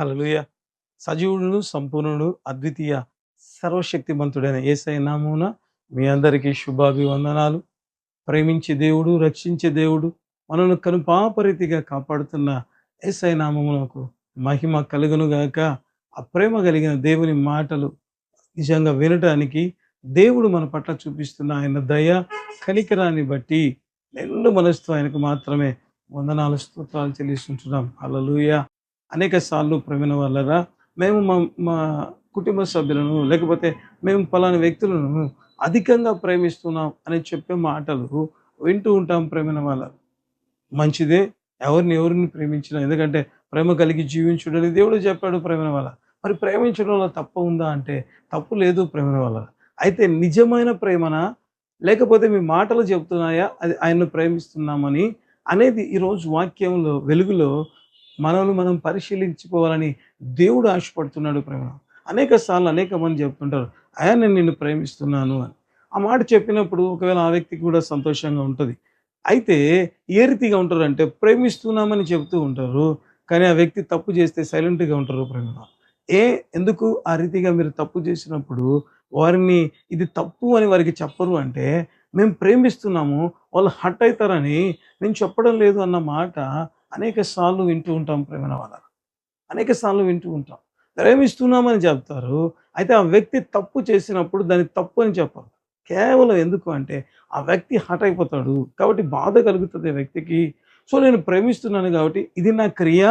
హలలుయ సజీవుడు సంపూర్ణుడు అద్వితీయ సర్వశక్తిమంతుడైన ఏసై నామూన మీ అందరికీ శుభాభివందనాలు. ప్రేమించే దేవుడు రక్షించే దేవుడు మనను కనుపాపరీతిగా కాపాడుతున్న ఏసై నామమునకు మహిమ కలుగునుగాక ఆ ప్రేమ కలిగిన దేవుని మాటలు నిజంగా వినటానికి దేవుడు మన పట్ల చూపిస్తున్న ఆయన దయ కనికరాన్ని బట్టి నిండు మనసుతో ఆయనకు మాత్రమే వందనాలు స్తోత్రాలు చెల్లిస్తుంటున్నాం. హల్లెలూయా. అనేక సార్లు ప్రవీణ వాళ్ళరా మేము మా మా కుటుంబ సభ్యులను లేకపోతే మేము పలానా వ్యక్తులను అధికంగా ప్రేమిస్తున్నాం అని చెప్పే మాటలు వింటూ ఉంటాం ప్రేమణ వాళ్ళ. మంచిదే ఎవరిని ఎవరిని ప్రేమించినా ఎందుకంటే ప్రేమ కలిగి జీవించుడని దేవుడు చెప్పాడు ప్రేమిన వాళ్ళ. మరి ప్రేమించడంలో తప్ప ఉందా అంటే తప్పు లేదు ప్రేమిన వాళ్ళ. అయితే నిజమైన ప్రేమన లేకపోతే మీ మాటలు చెప్తున్నాయా అది ఆయన్ను ప్రేమిస్తున్నామని అనేది ఈరోజు వాక్యంలో వెలుగులో మనల్ని మనం పరిశీలించుకోవాలని దేవుడు ఆశపడుతున్నాడు ప్రేమ అనేక సార్లు అనేక మంది చెప్తుంటారు అయా నేను నిన్ను ప్రేమిస్తున్నాను అని. ఆ మాట చెప్పినప్పుడు ఒకవేళ ఆ వ్యక్తికి కూడా సంతోషంగా ఉంటుంది. అయితే ఏ రీతిగా ఉంటారు అంటే ప్రేమిస్తున్నామని చెప్తూ ఉంటారు కానీ ఆ వ్యక్తి తప్పు చేస్తే సైలెంట్గా ఉంటారు ప్రేమ ఏ ఎందుకు ఆ రీతిగా మీరు తప్పు చేసినప్పుడు వారిని ఇది తప్పు అని వారికి చెప్పరు అంటే మేము ప్రేమిస్తున్నాము వాళ్ళు హట్ అవుతారని నేను చెప్పడం లేదు అన్న మాట అనేక సార్లు వింటూ ఉంటాం ప్రేమన వాళ్ళ అనేక సార్లు వింటూ ఉంటాం. ప్రేమిస్తున్నామని చెప్తారు. అయితే ఆ వ్యక్తి తప్పు చేసినప్పుడు దాన్ని తప్పు అని చెప్పరు. కేవలం ఎందుకు అంటే ఆ వ్యక్తి హట్ అయిపోతాడు. కాబట్టి బాధ కలుగుతుంది ఆ వ్యక్తికి. సో నేను ప్రేమిస్తున్నాను కాబట్టి ఇది నా క్రియ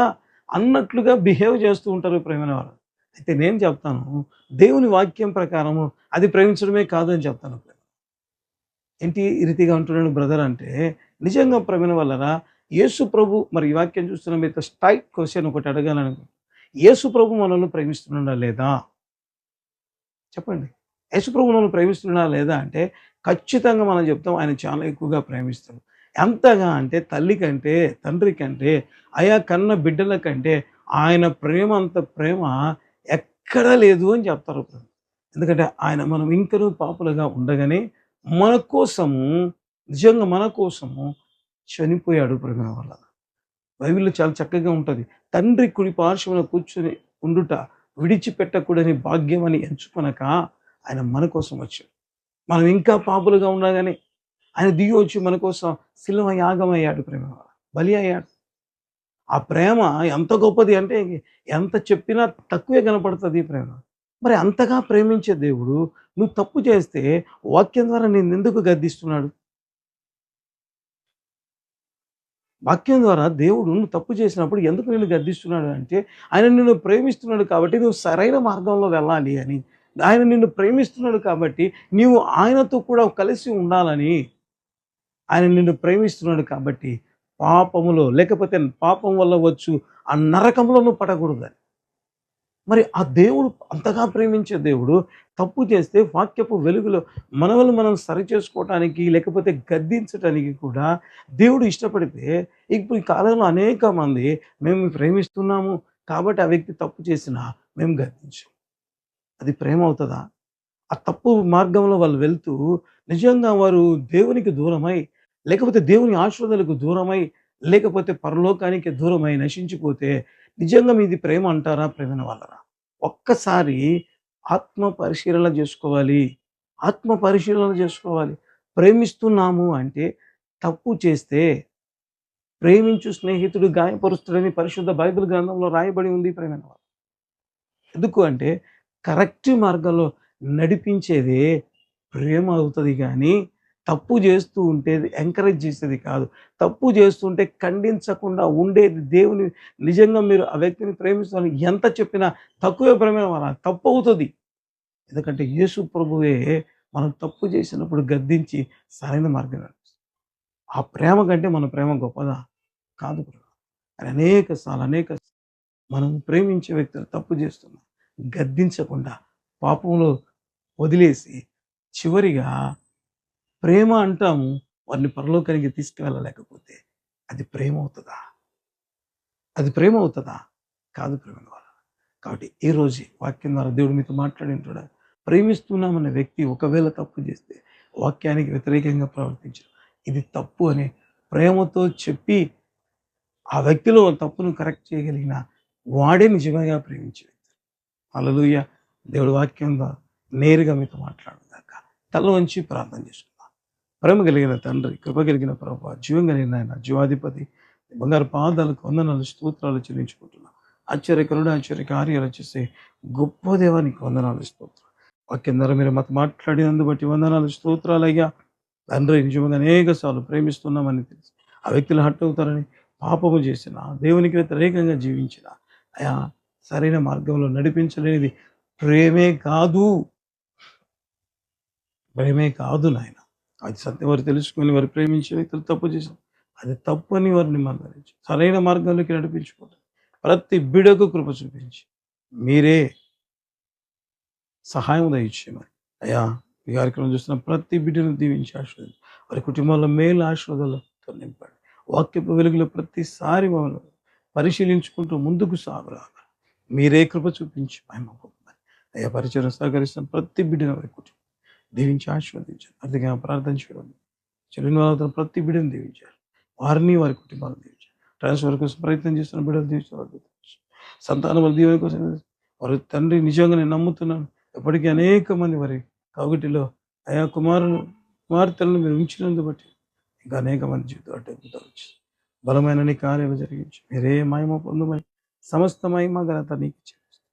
అన్నట్లుగా బిహేవ్ చేస్తూ ఉంటారు ప్రేమైన వారు అయితే నేను చెప్తాను దేవుని వాక్యం ప్రకారము అది ప్రేమించడమే కాదని చెప్తాను ఏంటి ఈ రీతిగా అంటున్నాడు బ్రదర్ అంటే నిజంగా ప్రేమైన వల్లరా యేసు ప్రభు మరి ఈ వాక్యం చూస్తున్న మీతో స్టైట్ క్వశ్చన్ ఒకటి అడగాలను యేసు ప్రభు మనల్ని ప్రేమిస్తున్నాడా లేదా? చెప్పండి. యేసు ప్రభు మనల్ని ప్రేమిస్తున్నాడా లేదా అంటే ఖచ్చితంగా మనం చెప్తాం ఆయన చాలా ఎక్కువగా ప్రేమిస్తాడు. ఎంతగా అంటే తల్లి కంటే తండ్రి కంటే ఆయా కన్న బిడ్డల కంటే ఆయన ప్రేమ అంత ప్రేమ ఎక్కడా లేదు అని చెప్తారు ఎందుకంటే ఆయన మనం ఇంకనూ పాపులుగా ఉండగానే మన కోసము నిజంగా మన కోసము చనిపోయాడు ప్రేమ వల్ల. బైబిల్లో చాలా చక్కగా ఉంటుంది. తండ్రి కుడి పార్శ్వన కూర్చొని ఉండుట విడిచిపెట్టకూడని భాగ్యం అని ఎంచుకొనక ఆయన మన కోసం వచ్చాడు. మనం ఇంకా పాపులుగా ఉండగానే ఆయన దిగి వచ్చి మన కోసం శిలవ యాగం అయ్యాడు ప్రేమ బలి అయ్యాడు. ఆ ప్రేమ ఎంత గొప్పది అంటే ఎంత చెప్పినా తక్కువే కనపడుతుంది ప్రేమ. మరి అంతగా ప్రేమించే దేవుడు నువ్వు తప్పు చేస్తే వాక్యం ద్వారా నేను ఎందుకు గద్దిస్తున్నాడు? వాక్యం ద్వారా దేవుడు నువ్వు తప్పు చేసినప్పుడు ఎందుకు నిన్ను గద్దిస్తున్నాడు అంటే ఆయన నిన్ను ప్రేమిస్తున్నాడు కాబట్టి నువ్వు సరైన మార్గంలో వెళ్ళాలి అని. ఆయన నిన్ను ప్రేమిస్తున్నాడు కాబట్టి నీవు ఆయనతో కూడా కలిసి ఉండాలని ఆయన నిన్ను ప్రేమిస్తున్నాడు కాబట్టి పాపములో లేకపోతే పాపం వల్ల వచ్చు ఆ నరకంలో నువ్వు పడకూడదని. మరి ఆ దేవుడు అంతగా ప్రేమించే దేవుడు తప్పు చేస్తే వాక్యపు వెలుగులో మనవలు మనం సరి చేసుకోవటానికి లేకపోతే గద్దించటానికి కూడా దేవుడు ఇష్టపడితే ఇప్పుడు ఈ కాలంలో అనేక మంది మేము ప్రేమిస్తున్నాము కాబట్టి ఆ వ్యక్తి తప్పు చేసినా మేము గద్దించాం అది ప్రేమ అవుతుందా? ఆ తప్పు మార్గంలో వాళ్ళు వెళ్తూ నిజంగా వారు దేవునికి దూరమై లేకపోతే దేవుని ఆశ్రదలకు దూరమై లేకపోతే పరలోకానికి దూరమై నశించిపోతే నిజంగా మీది ప్రేమ అంటారా ప్రేమ వాళ్ళరా ఒక్కసారి ఆత్మ పరిశీలన చేసుకోవాలి. ఆత్మ పరిశీలన చేసుకోవాలి. ప్రేమిస్తున్నాము అంటే తప్పు చేస్తే ప్రేమించు స్నేహితుడు గాయపరుస్తాడని పరిశుద్ధ బైబిల్ గ్రంథంలో రాయబడి ఉంది ప్రేమ ఎందుకు అంటే కరెక్ట్ మార్గంలో నడిపించేదే ప్రేమ అవుతుంది కానీ తప్పు చేస్తూ ఉంటే ఎంకరేజ్ చేసేది కాదు. తప్పు చేస్తుంటే ఖండించకుండా ఉండేది దేవుని నిజంగా మీరు ఆ వ్యక్తిని ప్రేమిస్తాను ఎంత చెప్పినా తక్కువే ప్రేమ వాళ్ళ తప్పు అవుతుంది. ఎందుకంటే యేసు ప్రభువే మనం తప్పు చేసినప్పుడు గద్దించి సరైన మార్గం ఆ ప్రేమ కంటే మన ప్రేమ గొప్పదా? కాదు అని అనేక సార్లు అనేక మనం ప్రేమించే వ్యక్తులు తప్పు చేస్తున్నాం గద్దించకుండా పాపంలో వదిలేసి చివరిగా ప్రేమ అంటాము వారిని పరలోకానికి తీసుకువెళ్ళలేకపోతే అది ప్రేమ అవుతుందా? అది ప్రేమ అవుతుందా? కాదు ప్రేమ ద్వారా. కాబట్టి ఈ వాక్యం ద్వారా దేవుడు మీతో మాట్లాడింటాడు ప్రేమిస్తున్నామన్న వ్యక్తి ఒకవేళ తప్పు చేస్తే వాక్యానికి వ్యతిరేకంగా ప్రవర్తించడం ఇది తప్పు అని ప్రేమతో చెప్పి ఆ వ్యక్తిలో తప్పును కరెక్ట్ చేయగలిగిన వాడే నిజంగా ప్రేమించే వ్యక్తి. అలలుయ దేవుడి వాక్యం ద్వారా నేరుగా మీతో మాట్లాడదాక. తల వంచి ప్రార్థన చేసుకుందాం. ప్రేమ కలిగిన తండ్రి కృప కలిగిన ప్రభు జీవం కలిగిన ఆయన జీవాధిపతి బంగారు పాదాలకు వందనాలు స్తోత్రాలు చెల్లించుకుంటున్నాం. ఆశ్చర్యకరుడు ఆశ్చర్య కార్యాలు చేసే గొప్ప దేవానికి వందనాలు స్తోత్రం వాక్యందరూ మీరు మాతో మాట్లాడినందు బట్టి వందనాలు స్తోత్రాలు అయ్యా. తండ్రి నిజంగా అనేక సార్లు ప్రేమిస్తున్నామని తెలిసి. ఆ వ్యక్తులు హట్ అవుతారని పాపము చేసిన దేవునికి వ్యతిరేకంగా జీవించిన అయా సరైన మార్గంలో నడిపించలేనిది ప్రేమే కాదు. ప్రేమే కాదు నాయన. అది సత్యం వారు తెలుసుకొని వారు ప్రేమించే వ్యక్తులు తప్పు చేశారు అది తప్పు అని వారిని మందరించి సరైన మార్గంలోకి నడిపించుకోండి. ప్రతి బిడకు కృప చూపించి మీరే సహాయం దయచేయమని. అయ్యా ఈ కార్యక్రమం చూస్తున్న ప్రతి బిడ్డను దీవించి ఆశీర్వదించి. వారి కుటుంబాల్లో మేలు ఆశీర్వాదాలతో నింపండి. వాక్యపు వెలుగులో ప్రతిసారి మమ్మల్ని పరిశీలించుకుంటూ ముందుకు సాగులాగా మీరే కృప చూపించి మహిమ అయ్యా పరిచయం సహకరిస్తున్న ప్రతి బిడ్డను వారి కుటుంబం దీవించి ఆశీర్వదించారు. అందుకే ప్రార్థన చేయడం. చెల్లిన వాళ్ళతో ప్రతి బిడ్డను దీవించారు. వారిని వారి కుటుంబాలను దీవించారు. ట్రాన్స్ఫర్ కోసం ప్రయత్నం చేస్తున్న బిడ్డలు దీవించారు. సంతానం వారి దీవెన కోసం వారి తండ్రి నిజంగా నేను నమ్ముతున్నాను. ఎప్పటికీ అనేక మంది వారి కౌగిటిలో ఆయా కుమారులు కుమార్తెలను మీరు ఉంచినందు బట్టి ఇంకా అనేక మంది జీవితం అడ్డంకుతారు బలమైన నీ కార్యాలు జరిగించి మీరే మాయమ పొందమని సమస్త మహిమ ఘనత నీకు ఇచ్చేస్తాను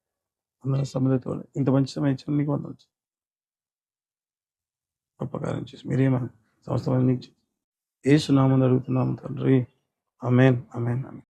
అందరూ సమృద్ధితో ఇంత మంచి సమయం నీకు వందలు గొప్ప కార్యం చేసి మీరే మహిమ సంస్థ నీకు చేసి ఏ సునామని అడుగుతున్నాము తండ్రి. అమేన్ అమేన్ అమేన్